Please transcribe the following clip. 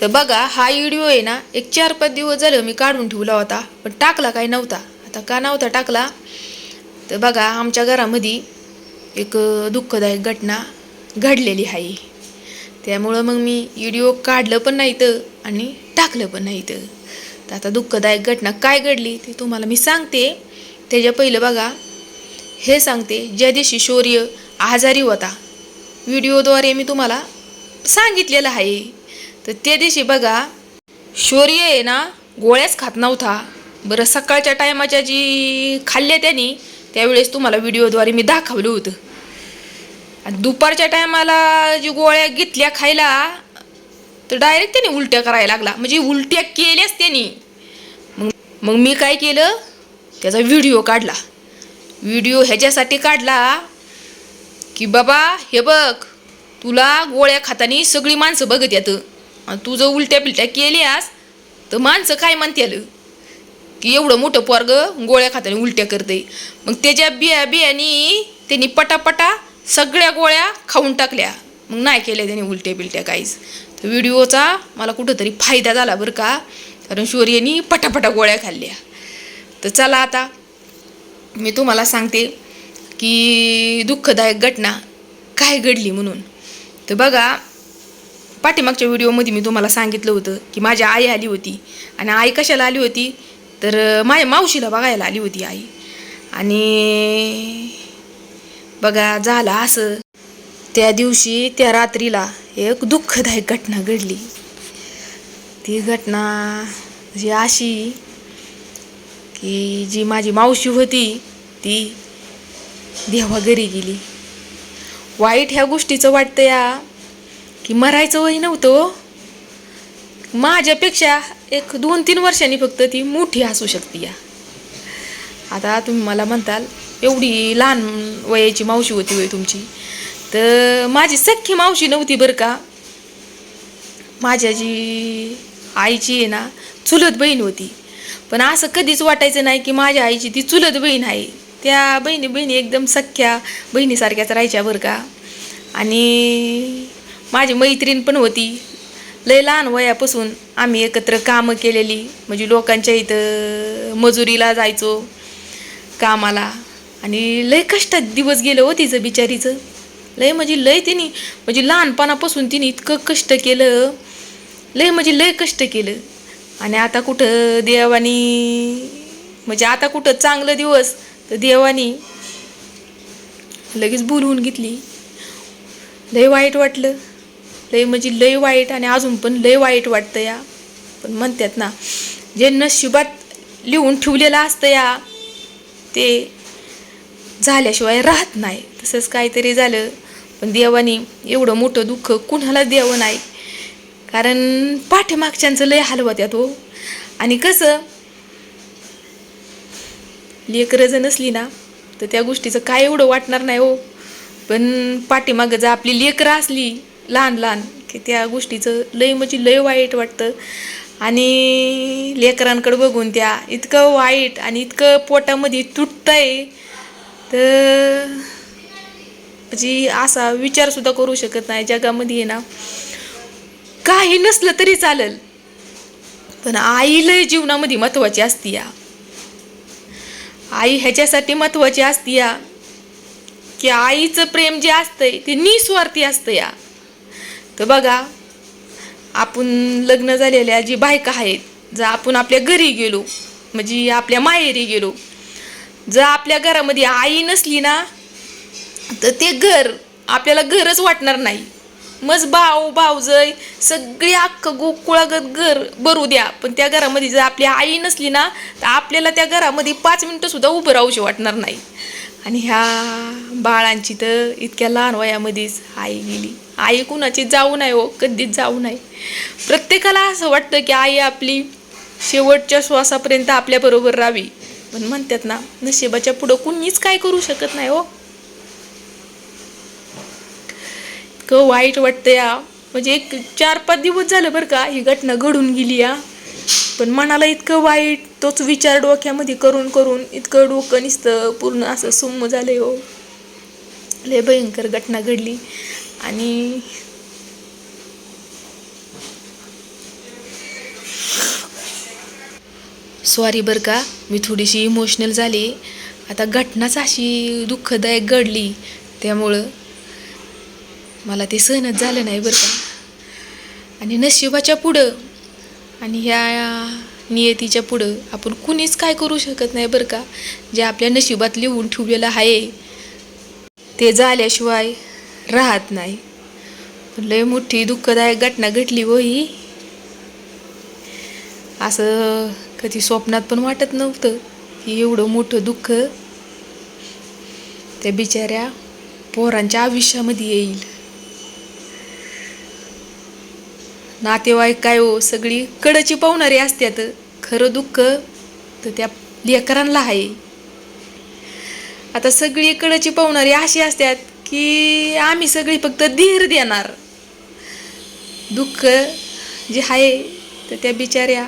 तर बघा हा व्हिडिओ आहे ना एक चार पाच दिवस झालं मी काढून ठेवला होता पण टाकला काही नव्हता. आता का नव्हता टाकला? तर बघा आमच्या घरामध्ये एक दुःखदायक घटना घडलेली आहे. त्यामुळं मग मी व्हिडिओ काढलं पण नाही तर आणि टाकलं पण नाही तर. तर आता दुःखदायक घटना काय घडली ते तुम्हाला मी सांगते. त्याच्या पहिलं बघा हे सांगते ज्या दिवशी शौर्य आजारी होता व्हिडिओद्वारे मी तुम्हाला सांगितलेलं आहे. तर त्या दिवशी बघा शौर्य आहे ना गोळ्याच खात नव्हता. बरं सकाळच्या टायमाच्या जी खाल्ल्या त्यांनी त्यावेळेस तुम्हाला व्हिडिओद्वारे मी दाखवलं होतं. आणि दुपारच्या टायमाला जी गोळ्या घेतल्या खायला तर डायरेक्ट त्याने उलट्या करायला लागला. म्हणजे उलट्या केल्याच त्यांनी. मग मग मी काय केलं? त्याचा व्हिडिओ काढला. व्हिडिओ ह्याच्यासाठी काढला की बाबा हे बघ तुला गोळ्या खातानी सगळी माणसं बघत येतं. आणि तू जर उलट्या पिलट्या केल्यास तर माणसं काय म्हणते की एवढं मोठं पोरग गोळ्या खातानी उलट्या करते मग त्याच्या बिया बियानी त्यांनी पटापटा सगळ्या गोळ्या खाऊन टाकल्या. मग नाही केल्या त्यांनी उलट्या बिलट्या काहीच. तर व्हिडिओचा मला कुठंतरी फायदा झाला बरं का? कारण शौर्यनी पटापटा गोळ्या खाल्ल्या. तर चला आता मी तुम्हाला सांगते की दुःखदायक घटना काय घडली म्हणून. तर बघा पाठीमागच्या व्हिडिओमध्ये मी तुम्हाला सांगितलं होतं की माझी आई आली होती. आणि आई कशाला आली होती? तर माझ्या मावशीला बघायला आली होती आई. आणि बघा झालं असं. त्या दिवशी त्या रात्रीला एक दुःखदायक घटना घडली. ती घटना जी अशी की जी माझी मावशी होती ती देवा घरी गेली. वाईट ह्या गोष्टीचं वाटतं या की मरायचं वय नव्हतं. माझ्यापेक्षा एक दोन तीन वर्षांनी फक्त ती मोठी असू शकते या. आता तुम्ही मला म्हणताल एवढी लहान वयाची मावशी होती वय तुमची. तर माझी सख्खी मावशी नव्हती बरं का. माझ्या जी आईची आहे ना चुलत बहीण होती. पण असं कधीच वाटायचं नाही की माझ्या आईची ती चुलत बहीण आहे. त्या बहिणी बहिणी एकदम सख्या बहिणीसारख्याच राहायच्या बरं का. आणि माझी मैत्रीण पण होती. लय लहान वयापासून आम्ही एकत्र कामं केलेली. म्हणजे लोकांच्या इथं मजुरीला जायचो कामाला. आणि लय कष्टात दिवस गेलं हो तिचं बिचारीचं. लय म्हणजे लय तिने म्हणजे लहानपणापासून तिने इतकं कष्ट केलं. लय म्हणजे लय कष्ट केलं. आणि आता कुठं देवानी म्हणजे आता कुठं चांगलं दिवस तर देवानी लगेच बोलवून घेतली. लय वाईट वाटलं. लय म्हणजे लय वाईट आणि अजून पण लय वाईट वाटतं या. पण म्हणतात ना जे नशिबात लिहून ठेवलेलं असतं या ते झाल्याशिवाय राहत नाही. तसंच काहीतरी झालं पण देवानी एवढं मोठं दुःख कुणाला द्यावं नाही. कारण पाठीमागच्यांचं लय हलवत यात हो. आणि कसं लेकरं जर नसली ना तर त्या गोष्टीचं काय एवढं वाटणार नाही हो. पण पाठीमागं जर आपली लेकरं असली लहान लहान की त्या गोष्टीचं लय म्हणजे लय वाईट वाटतं. आणि लेकरांकडे बघून त्या इतकं वाईट आणि इतकं पोटामध्ये तुटतंय. तर म्हणजे असा विचारसुद्धा करू शकत नाही जगामध्ये ना. काही नसलं तरी चालेल. पण आई लय जीवनामध्ये महत्वाची असती या. आई ह्याच्यासाठी महत्वाची असती या. की आईचं प्रेम जे असतंय ते निस्वार्थी असतं या. तर बघा आपण लग्न झालेल्या जी बायका आहेत जर आपण आपल्या घरी गेलो म्हणजे आपल्या माहेरी गेलो जर आपल्या घरामध्ये आई नसली ना तर ते घर आपल्याला घरच वाटणार नाही. मज भाऊ भाऊजय सगळी अख्खं गोकुळागत घर भरू द्या. पण त्या घरामध्ये जर आपली आई नसली ना तर आपल्याला त्या घरामध्ये पाच मिनटंसुद्धा उभं राहूशी वाटणार नाही. आणि ह्या बाळांची तर इतक्या लहान वयामध्येच आई गेली. आई कुणाची जाऊ नाही हो कधीच जाऊ नाही. प्रत्येकाला असं वाटतं की आई आपली शेवटच्या श्वासापर्यंत आपल्याबरोबर राहावी. पण म्हणतात ना नशिबाच्या पुढं कुणीच काय करू शकत नाही हो. इतकं वाईट वाटतं या. म्हणजे एक चार पाच दिवस झालं बरं का ही घटना घडून गेली या. पण मनाला इतकं वाईट तोच विचार डोक्यामध्ये करून करून इतकं डोकं निसतं पूर्ण असं सुम्म झालंय हो. लय भयंकर घटना घडली. आणि सॉरी बरं का मी थोडीशी इमोशनल झाली. आता घटनाच अशी दुःखदायक घडली. त्यामुळं मला ते सहनच झालं नाही बरं का. आणि नशिबाच्या पुढं आणि ह्या नियतीच्या पुढं आपण कुणीच काय करू शकत नाही बरं का. जे आपल्या नशिबात लिहून ठेवलेलं आहे. ते झाल्याशिवाय राहत नाही. पण लय मोठी दुःखदायक घटना घडली हो ही. असं कधी स्वप्नात पण वाटत नव्हतं की एवढं मोठं दुःख त्या बिचाऱ्या पोरांच्या आयुष्यामध्ये येईल. नातेवाईक काय हो सगळी कडची पावणारी असत्यात. खरं दुःख तर त्या लेकरांना आहे. आता सगळीकडची पाहुणारी अशी असतात की आम्ही सगळी फक्त धीर देणार. दुःख जे आहे तर त्या बिचाऱ्या